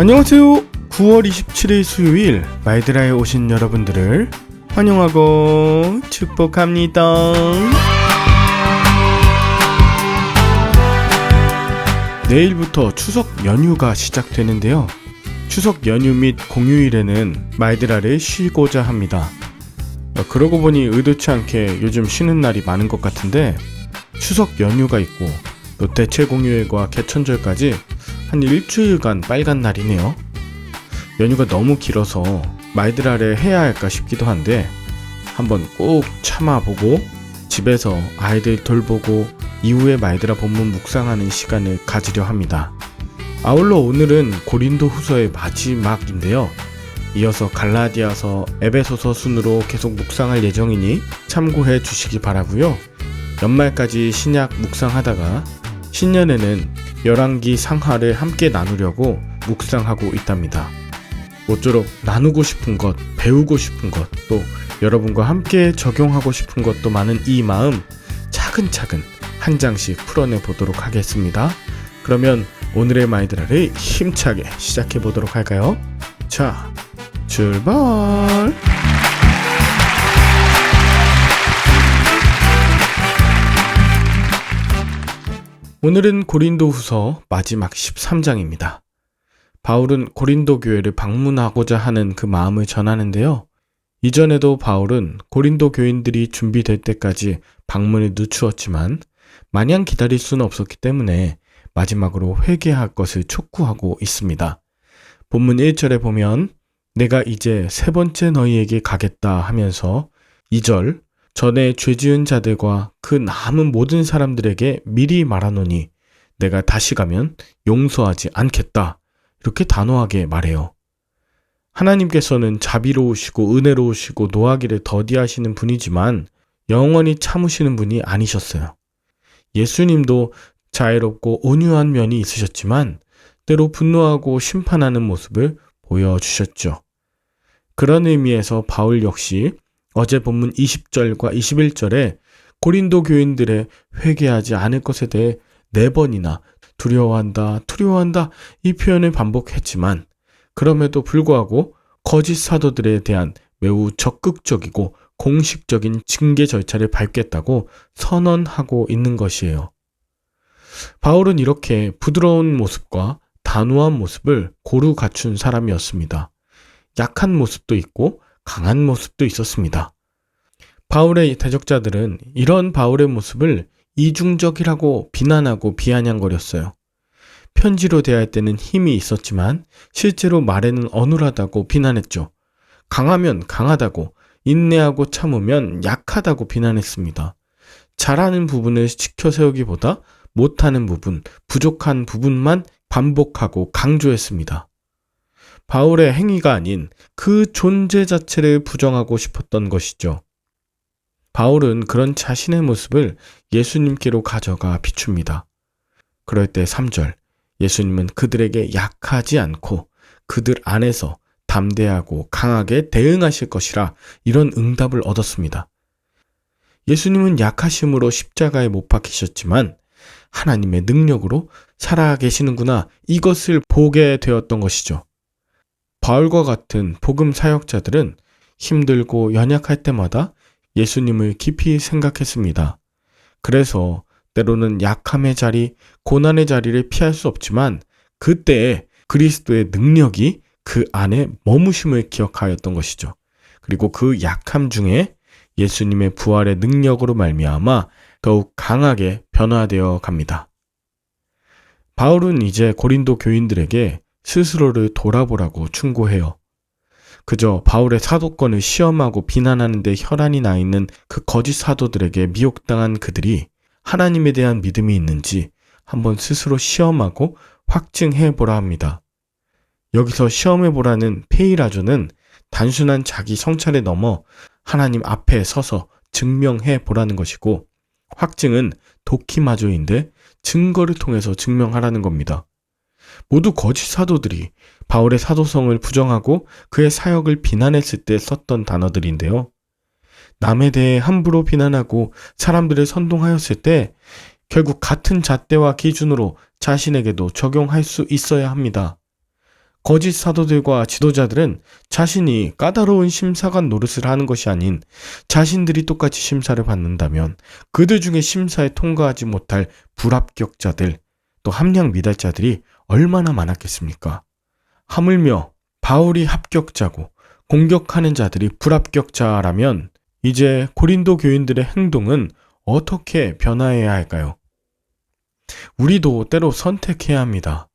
안녕하세요. 9월 27일 수요일 마이드라에 오신 여러분들을 환영하고 축복합니다. 내일부터 추석 연휴가 시작되는데요. 추석 연휴 및 공휴일에는 마이드라를 쉬고자 합니다. 어, 그러고 보니 의도치 않게 요즘 쉬는 날이 많은 것 같은데 추석 연휴가 있고 또 대체 공휴일과 개천절까지 한 일주일간 빨간 날이네요. 연휴가 너무 길어서 마이드라를 해야 할까 싶기도 한데 한번 꼭 참아보고 집에서 아이들 돌보고 이후에 마이드라 본문 묵상하는 시간을 가지려 합니다. 아울러 오늘은 고린도 후서의 마지막인데요. 이어서 갈라디아서, 에베소서 순으로 계속 묵상할 예정이니 참고해 주시기 바라고요. 연말까지 신약 묵상하다가 신년에는 열왕기 상하를 함께 나누려고 묵상하고 있답니다. 모쪼록 나누고 싶은 것, 배우고 싶은 것, 또 여러분과 함께 적용하고 싶은 것도 많은 이 마음 차근차근 한 장씩 풀어내 보도록 하겠습니다. 그러면 오늘의 마이드라를 힘차게 시작해 보도록 할까요? 자, 출발! 오늘은 고린도 후서 마지막 13장입니다. 바울은 고린도 교회를 방문하고자 하는 그 마음을 전하는데요. 이전에도 바울은 고린도 교인들이 준비될 때까지 방문을 늦추었지만 마냥 기다릴 수는 없었기 때문에 마지막으로 회개할 것을 촉구하고 있습니다. 본문 1절에 보면 내가 이제 세 번째 너희에게 가겠다 하면서 2절 전에 죄 지은 자들과 그 남은 모든 사람들에게 미리 말하노니 내가 다시 가면 용서하지 않겠다. 이렇게 단호하게 말해요. 하나님께서는 자비로우시고 은혜로우시고 노하기를 더디하시는 분이지만 영원히 참으시는 분이 아니셨어요. 예수님도 자애롭고 온유한 면이 있으셨지만 때로 분노하고 심판하는 모습을 보여주셨죠. 그런 의미에서 바울 역시 어제 본문 20절과 21절에 고린도 교인들의 회개하지 않을 것에 대해 네 번이나 두려워한다, 두려워한다 이 표현을 반복했지만 그럼에도 불구하고 거짓 사도들에 대한 매우 적극적이고 공식적인 징계 절차를 밟겠다고 선언하고 있는 것이에요. 바울은 이렇게 부드러운 모습과 단호한 모습을 고루 갖춘 사람이었습니다. 약한 모습도 있고 강한 모습도 있었습니다. 바울의 대적자들은 이런 바울의 모습을 이중적이라고 비난하고 비아냥거렸어요. 편지로 대할 때는 힘이 있었지만 실제로 말에는 어눌하다고 비난했죠. 강하면 강하다고, 인내하고 참으면 약하다고 비난했습니다. 잘하는 부분을 지켜 세우기보다 못하는 부분, 부족한 부분만 반복하고 강조했습니다. 바울의 행위가 아닌 그 존재 자체를 부정하고 싶었던 것이죠. 바울은 그런 자신의 모습을 예수님께로 가져가 비춥니다. 그럴 때 3절, 예수님은 그들에게 약하지 않고 그들 안에서 담대하고 강하게 대응하실 것이라 이런 응답을 얻었습니다. 예수님은 약하심으로 십자가에 못 박히셨지만 하나님의 능력으로 살아 계시는구나 이것을 보게 되었던 것이죠. 바울과 같은 복음 사역자들은 힘들고 연약할 때마다 예수님을 깊이 생각했습니다. 그래서 때로는 약함의 자리, 고난의 자리를 피할 수 없지만 그때에 그리스도의 능력이 그 안에 머무심을 기억하였던 것이죠. 그리고 그 약함 중에 예수님의 부활의 능력으로 말미암아 더욱 강하게 변화되어 갑니다. 바울은 이제 고린도 교인들에게 스스로를 돌아보라고 충고해요. 그저 바울의 사도권을 시험하고 비난하는 데 혈안이 나 있는 그 거짓 사도들에게 미혹당한 그들이 하나님에 대한 믿음이 있는지 한번 스스로 시험하고 확증해 보라 합니다. 여기서 시험해 보라는 페이라조는 단순한 자기 성찰에 넘어 하나님 앞에 서서 증명해 보라는 것이고 확증은 도키마조인데 증거를 통해서 증명하라는 겁니다. 모두 거짓 사도들이 바울의 사도성을 부정하고 그의 사역을 비난했을 때 썼던 단어들인데요. 남에 대해 함부로 비난하고 사람들을 선동하였을 때 결국 같은 잣대와 기준으로 자신에게도 적용할 수 있어야 합니다. 거짓 사도들과 지도자들은 자신이 까다로운 심사관 노릇을 하는 것이 아닌 자신들이 똑같이 심사를 받는다면 그들 중에 심사에 통과하지 못할 불합격자들 또 함량 미달자들이 얼마나 많았겠습니까? 하물며 바울이 합격자고 공격하는 자들이 불합격자라면 이제 고린도 교인들의 행동은 어떻게 변화해야 할까요? 우리도 때로 선택해야 합니다.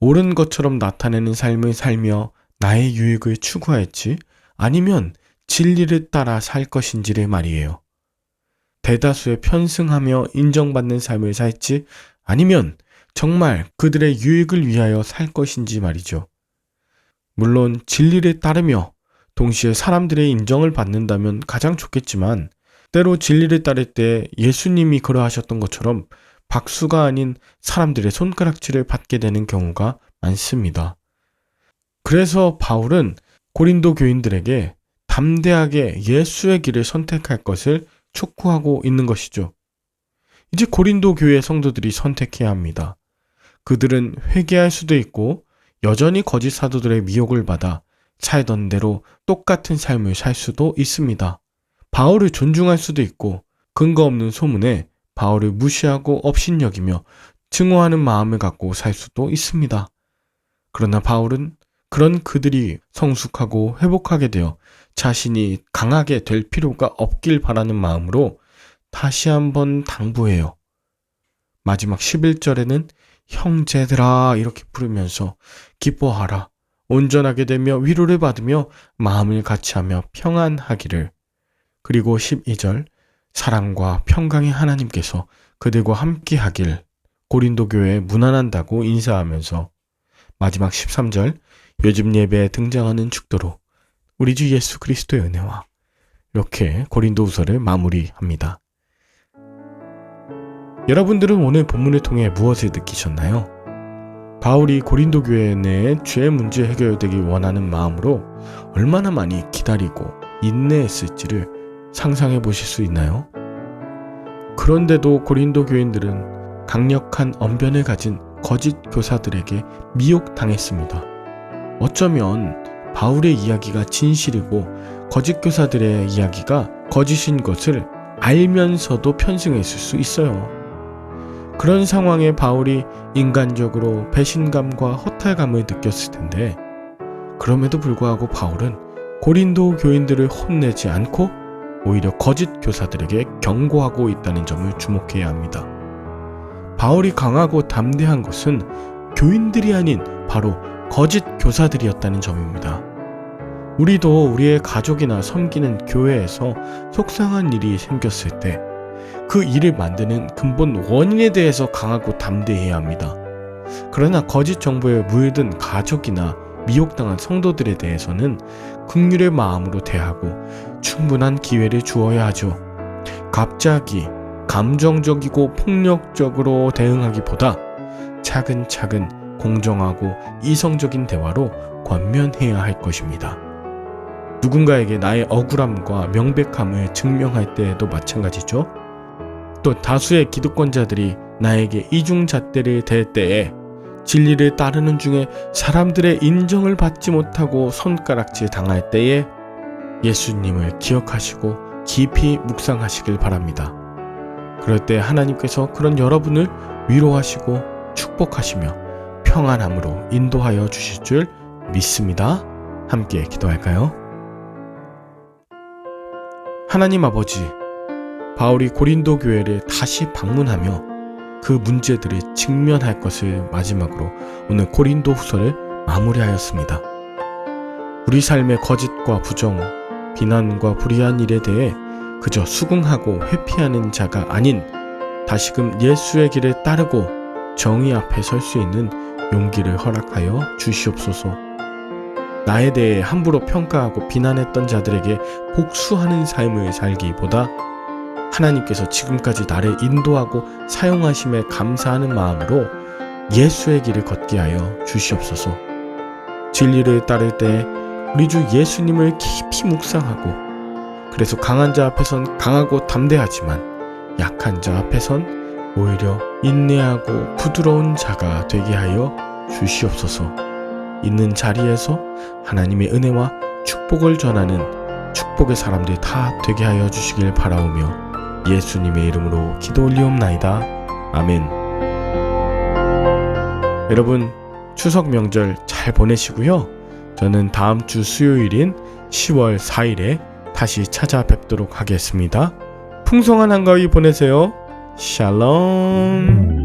옳은 것처럼 나타내는 삶을 살며 나의 유익을 추구할지 아니면 진리를 따라 살 것인지를 말이에요. 대다수에 편승하며 인정받는 삶을 살지 아니면 정말 그들의 유익을 위하여 살 것인지 말이죠. 물론 진리를 따르며 동시에 사람들의 인정을 받는다면 가장 좋겠지만 때로 진리를 따를 때 예수님이 그러하셨던 것처럼 박수가 아닌 사람들의 손가락질을 받게 되는 경우가 많습니다. 그래서 바울은 고린도 교인들에게 담대하게 예수의 길을 선택할 것을 촉구하고 있는 것이죠. 이제 고린도 교회 성도들이 선택해야 합니다. 그들은 회개할 수도 있고 여전히 거짓 사도들의 미혹을 받아 살던 대로 똑같은 삶을 살 수도 있습니다. 바울을 존중할 수도 있고 근거 없는 소문에 바울을 무시하고 업신여기며 증오하는 마음을 갖고 살 수도 있습니다. 그러나 바울은 그런 그들이 성숙하고 회복하게 되어 자신이 강하게 될 필요가 없길 바라는 마음으로 다시 한번 당부해요. 마지막 11절에는 형제들아 이렇게 부르면서 기뻐하라. 온전하게 되며 위로를 받으며 마음을 같이하며 평안하기를. 그리고 12절 사랑과 평강의 하나님께서 그들과 함께 하길 고린도 교회에 무난한다고 인사하면서 마지막 13절 요즘 예배에 등장하는 축도로 우리 주 예수 그리스도의 은혜와 이렇게 고린도후서를 마무리합니다. 여러분들은 오늘 본문을 통해 무엇을 느끼셨나요? 바울이 고린도 교회 내에 죄 문제 해결되기 원하는 마음으로 얼마나 많이 기다리고 인내했을지를 상상해 보실 수 있나요? 그런데도 고린도 교인들은 강력한 언변을 가진 거짓 교사들에게 미혹당했습니다. 어쩌면 바울의 이야기가 진실이고 거짓 교사들의 이야기가 거짓인 것을 알면서도 편승했을 수 있어요. 그런 상황에 바울이 인간적으로 배신감과 허탈감을 느꼈을 텐데, 그럼에도 불구하고 바울은 고린도 교인들을 혼내지 않고 오히려 거짓 교사들에게 경고하고 있다는 점을 주목해야 합니다. 바울이 강하고 담대한 것은 교인들이 아닌 바로 거짓 교사들이었다는 점입니다. 우리도 우리의 가족이나 섬기는 교회에서 속상한 일이 생겼을 때 그 일을 만드는 근본 원인에 대해서 강하고 담대해야 합니다. 그러나 거짓 정보에 물든 가족이나 미혹당한 성도들에 대해서는 극률의 마음으로 대하고 충분한 기회를 주어야 하죠. 갑자기 감정적이고 폭력적으로 대응하기보다 차근차근 공정하고 이성적인 대화로 권면해야 할 것입니다. 누군가에게 나의 억울함과 명백함을 증명할 때에도 마찬가지죠. 또 다수의 기득권자들이 나에게 이중잣대를 댈 때에 진리를 따르는 중에 사람들의 인정을 받지 못하고 손가락질 당할 때에 예수님을 기억하시고 깊이 묵상하시길 바랍니다. 그럴 때 하나님께서 그런 여러분을 위로하시고 축복하시며 평안함으로 인도하여 주실 줄 믿습니다. 함께 기도할까요? 하나님 아버지, 바울이 고린도 교회를 다시 방문하며 그 문제들을 직면할 것을 마지막으로 오늘 고린도 후서를 마무리하였습니다. 우리 삶의 거짓과 부정, 비난과 불의한 일에 대해 그저 수긍하고 회피하는 자가 아닌 다시금 예수의 길을 따르고 정의 앞에 설 수 있는 용기를 허락하여 주시옵소서. 나에 대해 함부로 평가하고 비난했던 자들에게 복수하는 삶을 살기보다 하나님께서 지금까지 나를 인도하고 사용하심에 감사하는 마음으로 예수의 길을 걷게 하여 주시옵소서. 진리를 따를 때 우리 주 예수님을 깊이 묵상하고 그래서 강한 자 앞에선 강하고 담대하지만 약한 자 앞에선 오히려 인내하고 부드러운 자가 되게 하여 주시옵소서. 있는 자리에서 하나님의 은혜와 축복을 전하는 축복의 사람들이 다 되게 하여 주시길 바라오며 예수님의 이름으로 기도 올리옵나이다. 아멘. 여러분 추석 명절 잘 보내시고요. 저는 다음 주 수요일인 10월 4일에 다시 찾아뵙도록 하겠습니다. 풍성한 한가위 보내세요. 샬롬.